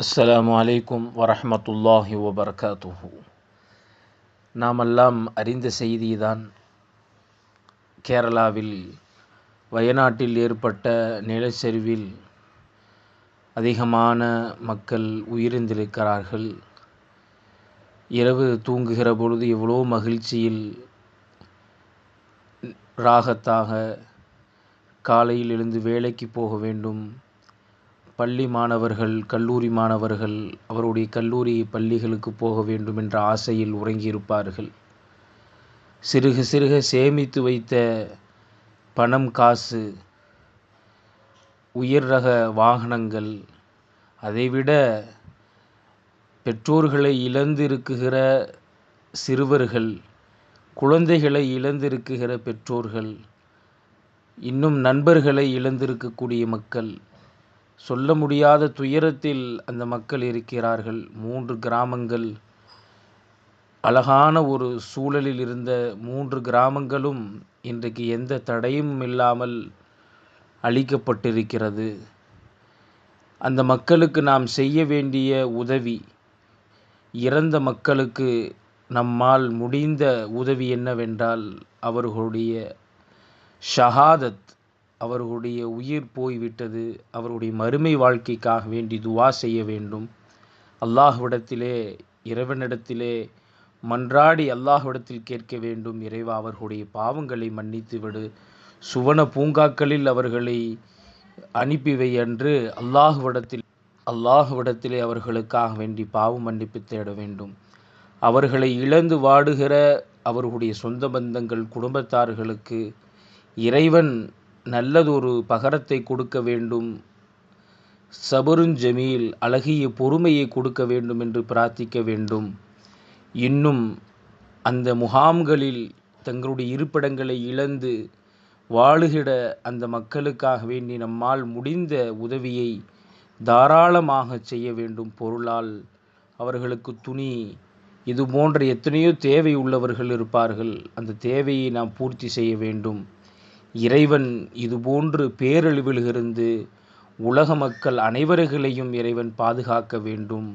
அஸ்லாம் வலைக்கும் வரமத்துல்லாஹி வபரகாத்துஹு நாமெல்லாம் அறிந்த செய்திதான். கேரளாவில் வயநாட்டில் ஏற்பட்ட நிலச்சரிவில் அதிகமான மக்கள் உயிரிழந்திருக்கிறார்கள். இரவு தூங்குகிற பொழுது எவ்வளோ மகிழ்ச்சியில் ராகத்தாக காலையில் எழுந்து வேலைக்கு போக வேண்டும். பள்ளி மாணவர்கள் கல்லூரி மாணவர்கள் அவருடைய கல்லூரி பள்ளிகளுக்கு போக வேண்டும் என்ற ஆசையில் உறங்கியிருப்பார்கள். சிறுக சிறுக சேமித்து வைத்த பணம் காசு உயர் ரக வாகனங்கள் அதைவிட பெற்றோர்களை இழந்திருக்குகிற சிறுவர்கள் குழந்தைகளை இழந்திருக்குகிற பெற்றோர்கள் இன்னும் நண்பர்களை இழந்திருக்கக்கூடிய மக்கள் சொல்ல முடியாத துயரத்தில் அந்த மக்கள் இருக்கிறார்கள். மூன்று கிராமங்கள். அழகான ஒரு சூழலில் இருந்த மூன்று கிராமங்களும் இன்றைக்கு எந்த தடையும் இல்லாமல் அளிக்கப்பட்டிருக்கிறது அந்த மக்களுக்கு நாம் செய்ய வேண்டிய உதவி இறந்த மக்களுக்கு நம்மால் முடிந்த உதவி என்னவென்றால் அவர்களுடைய ஷஹாதத் அவர்களுடைய உயிர் போய்விட்டது. அவருடைய மறுமை வாழ்க்கைக்காக வேண்டி துவா செய்ய வேண்டும். அல்லாஹ்விடத்திலே இறைவனிடத்திலே மன்றாடி அல்லாஹ்விடத்தில் கேட்க வேண்டும். இறைவா அவர்களுடைய பாவங்களை மன்னித்து விடு. சுவன பூங்காக்களில் அவர்களை அனுப்பிவை என்று அல்லாஹ்விடத்தில் அல்லாஹ்விடத்திலே அவர்களுக்காக வேண்டி பாவம் மன்னிப்பு தேட வேண்டும். அவர்களை இழந்து வாடுகிற அவர்களுடைய சொந்த பந்தங்கள் குடும்பத்தார்களுக்கு இறைவன் நல்லதொரு பகரத்தை கொடுக்க வேண்டும். சபருன் ஜமீல் அழகிய பொறுமையை கொடுக்க வேண்டும் என்று பிரார்த்திக்க வேண்டும். இன்னும் அந்த முகாம்களில் தங்களுடைய இருப்பிடங்களை இழந்து வாழுகிற அந்த மக்களுக்காக வேண்டி நம்மால் முடிந்த உதவியை தாராளமாக செய்ய வேண்டும் பொருளால். அவர்களுக்கு துணி இது போன்ற எத்தனையோ தேவை உள்ளவர்கள் இருப்பார்கள். அந்த தேவையை நாம் பூர்த்தி செய்ய வேண்டும். இறைவன் இதுபோன்று பேரழிவிலிருந்து உலக மக்கள் அனைவர்களையும் இறைவன் பாதுகாக்க வேண்டும்.